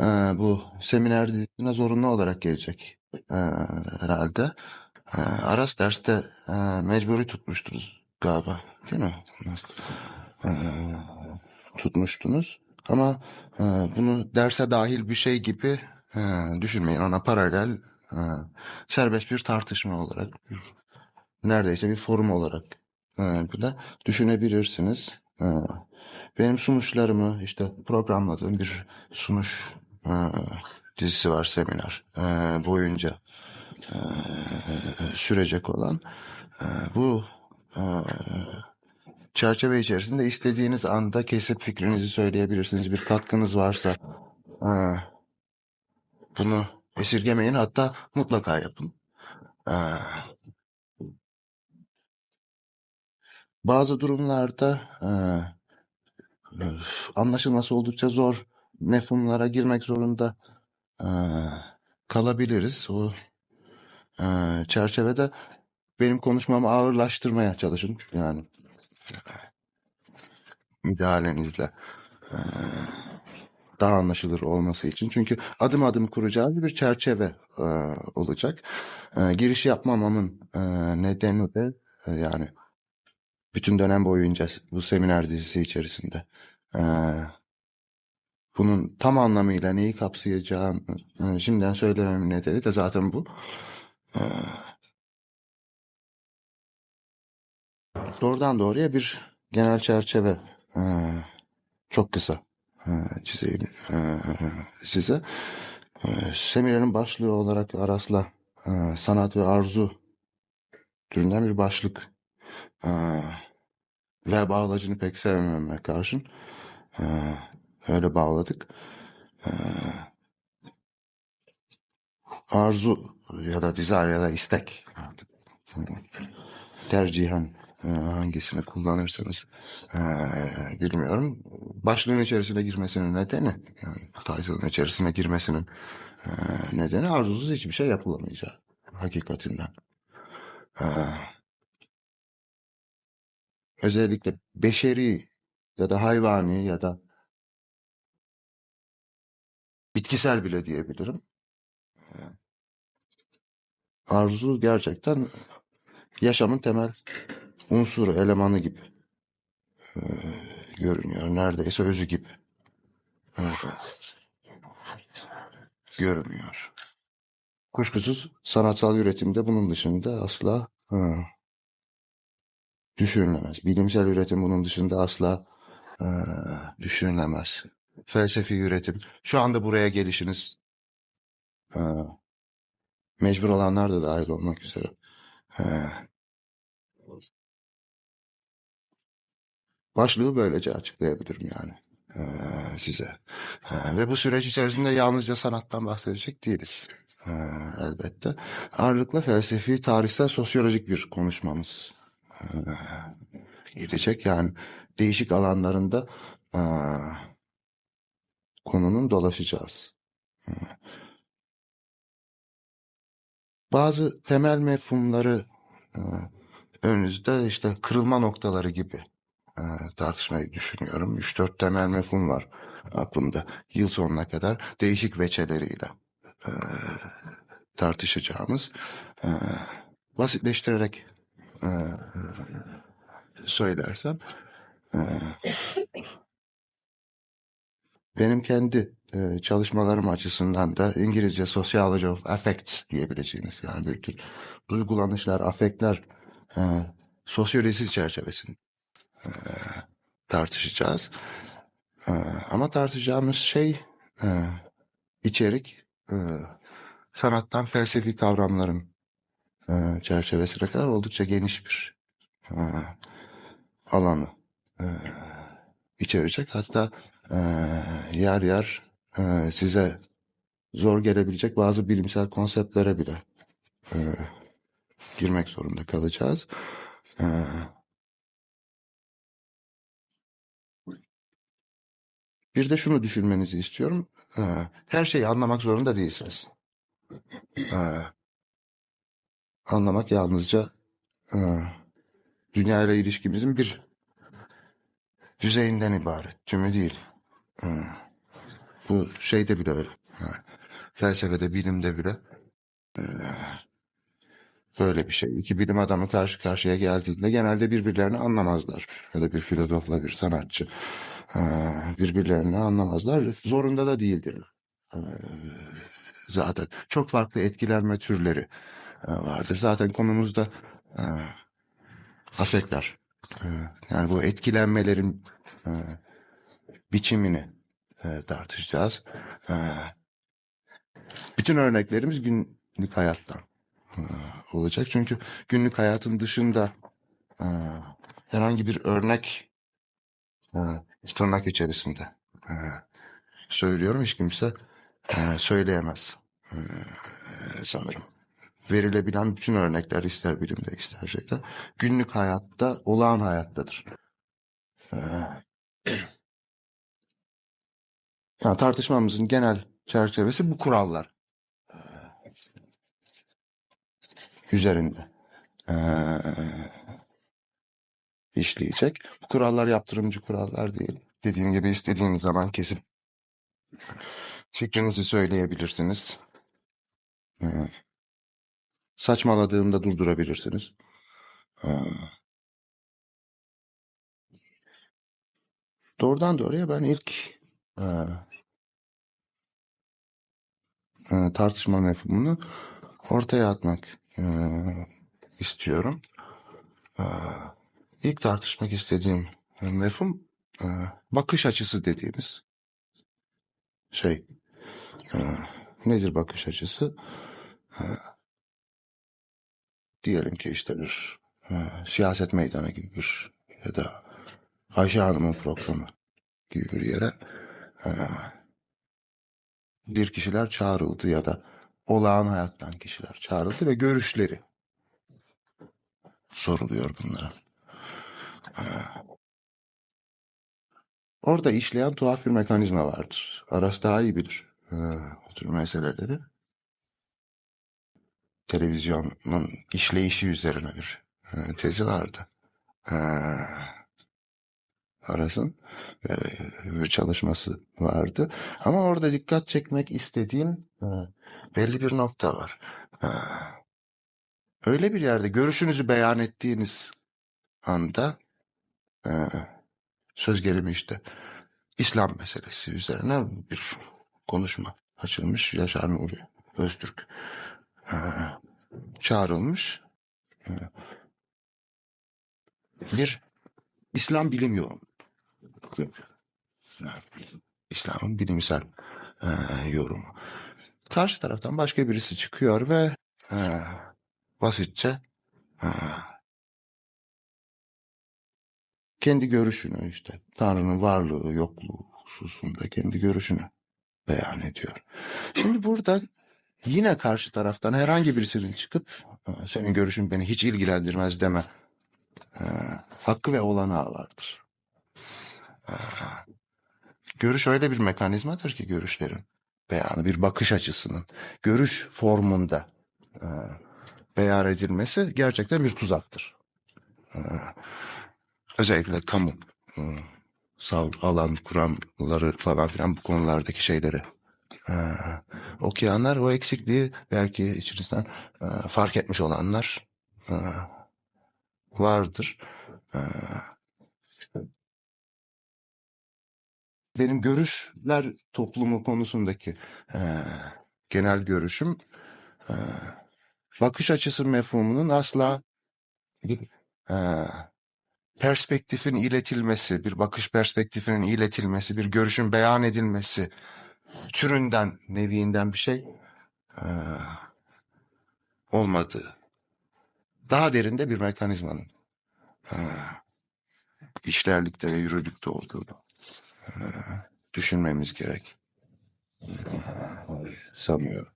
e, bu seminer dizisine zorunlu olarak gelecek e, herhalde. E, Aras derste e, mecburi tutmuştunuz galiba değil mi? Nasıl? E, tutmuştunuz. Ama e, bunu derse dahil bir şey gibi e, düşünmeyin. Ona paralel e, serbest bir tartışma olarak neredeyse bir forum olarak e, bile düşünebilirsiniz. E, benim sunuşlarımı işte programladığım bir sunuş e, dizisi var seminer e, boyunca e, sürecek olan bu e, çerçeve içerisinde istediğiniz anda kesip fikrinizi söyleyebilirsiniz. Bir katkınız varsa bunu esirgemeyin hatta mutlaka yapın. Bazı durumlarda anlaşılması oldukça zor mefhumlara girmek zorunda e, kalabiliriz. O e, çerçevede benim konuşmamı ağırlaştırmaya çalışın yani müdahalenizle e, daha anlaşılır olması için. Çünkü adım adım kuracağız bir çerçeve e, olacak. E, giriş yapmamamın e, nedeni de e, yani bütün dönem boyunca bu seminer dizisi içerisinde e, bunun tam anlamıyla neyi kapsayacağını e, şimdiden söylememin nedeni de zaten bu. E, doğrudan doğruya bir genel çerçeve e, çok kısa e, çizeyim e, size. E, seminerin başlığı olarak Aras'la sanat ve arzu türünden bir başlık ve bağlacını pek sevmeme karşın öyle bağladık. E, arzu ya da desire ya da istek tercihen e, hangisini kullanırsanız e, bilmiyorum. Başlığın içerisine girmesinin nedeni yani title'ın içerisine girmesinin e, nedeni arzusuz hiçbir şey yapılamayacağı hakikatinden. Özellikle beşeri ya da hayvani ya da bitkisel bile diyebilirim. Arzu gerçekten yaşamın temel unsuru, elemanı gibi e, görünüyor. Neredeyse özü gibi görünüyor. Kuşkusuz sanatsal üretimde bunun dışında asla e, düşünülemez. Bilimsel üretim bunun dışında asla e, düşünülemez. Felsefi üretim. Şu anda buraya gelişiniz e, mecbur olanlar da dahil olmak üzere. E, başlığı böylece açıklayabilirim yani e, size. E, ve bu süreç içerisinde yalnızca sanattan bahsedecek değiliz. E, elbette. Ağırlıklı felsefi, tarihsel, sosyolojik bir konuşmamız e, gidecek. Yani değişik alanlarında e, konunun dolaşacağız. Bazı temel mefhumları e, önünüzde işte kırılma noktaları gibi e, tartışmayı düşünüyorum. 3-4 temel mefhum var aklımda. Yıl sonuna kadar değişik veçeleriyle e, tartışacağımız. Basitleştirerek söylersem benim kendi e, çalışmalarım açısından da İngilizce Sociology of Affects diyebileceğiniz yani bir tür duygulanışlar, afektler e, sosyolojisi çerçevesinde e, tartışacağız. E, ama tartışacağımız şey e, içerik e, sanattan felsefi kavramların e, çerçevesine kadar oldukça geniş bir e, alanı e, içerecek. Hatta e, yer yer e, size zor gelebilecek bazı bilimsel konseptlere bile e, girmek zorunda kalacağız. E, bir de şunu düşünmenizi istiyorum. E, her şeyi anlamak zorunda değilsiniz. Anlamak yalnızca e, dünya ile ilişkimizin bir düzeyinden ibaret. Tümü değil. E, Bu şeyde bile öyle. Ha, Felsefede, bilimde bile e, böyle bir şey. İki bilim adamı karşı karşıya geldiğinde genelde birbirlerini anlamazlar. Ya da bir filozofla bir sanatçı e, birbirlerini anlamazlar. Zorunda da değildir. E, Zaten çok farklı etkilenme türleri e, vardır. Zaten konumuzda afekler. Yani bu etkilenmelerin biçimini e, tartışacağız. E, Bütün örneklerimiz günlük hayattan e, olacak. Çünkü günlük hayatın dışında e, herhangi bir örnek e, tırnak içerisinde e, söylüyorum. Hiç kimse e, söyleyemez e, sanırım. Verilebilen bütün örnekler ister bilimde ister şeyde günlük hayatta olağan hayattadır. Yani tartışmamızın genel çerçevesi bu kurallar üzerinde e, işleyecek. Bu kurallar yaptırımcı kurallar değil. Dediğim gibi istediğiniz zaman kesip fikrinizi söyleyebilirsiniz. E, saçmaladığımda durdurabilirsiniz. E, doğrudan doğruya ben ilk e, e, tartışma mefhumunu ortaya atmak e, istiyorum. E, ilk tartışmak istediğim e, mefhum e, bakış açısı dediğimiz şey. E, nedir bakış açısı? E, diyelim ki işte bir e, siyaset meydanı gibi bir ya da Ayşe Hanım'ın programı gibi bir yere bir kişiler çağrıldı ya da olağan hayattan kişiler çağrıldı ve görüşleri soruluyor bunlara. E, orada işleyen tuhaf bir mekanizma vardır. Aras daha iyi bilir e, bu tür meseleleri. Televizyonun işleyişi üzerine bir e, tezi vardı. E, Aras'ın e, bir çalışması vardı. Ama orada dikkat çekmek istediğim e, belli bir nokta var. E, öyle bir yerde görüşünüzü beyan ettiğiniz anda söz gelimi işte İslam meselesi üzerine bir konuşma açılmış. Yaşar Nuri Öztürk çağrılmış. Bir İslam bilim yapıyor. İslam'ın bilimsel e, yorumu. Karşı taraftan başka birisi çıkıyor ve e, basitçe e, kendi görüşünü işte Tanrı'nın varlığı yokluğu hususunda kendi görüşünü beyan ediyor. Şimdi burada yine karşı taraftan herhangi birisinin çıkıp e, senin görüşün beni hiç ilgilendirmez deme e, hakkı ve olanağı vardır. Görüş öyle bir mekanizmadır ki görüşlerin beyanı bir bakış açısının görüş formunda e, beyan edilmesi gerçekten bir tuzaktır. E, özellikle kamu e, sal alan kuramları falan filan bu konulardaki şeyleri okuyanlar o eksikliği belki içinizden fark etmiş olanlar vardır. E, benim görüşler toplumu konusundaki e, genel görüşüm e, bakış açısı mefhumunun asla bir e, perspektifin iletilmesi, bir bakış perspektifinin iletilmesi, bir görüşün beyan edilmesi türünden, neviinden bir şey e, olmadığı, daha derinde bir mekanizmanın e, işlerlikte ve yürürlükte olduğunu düşünmemiz gerek. Sanıyorum.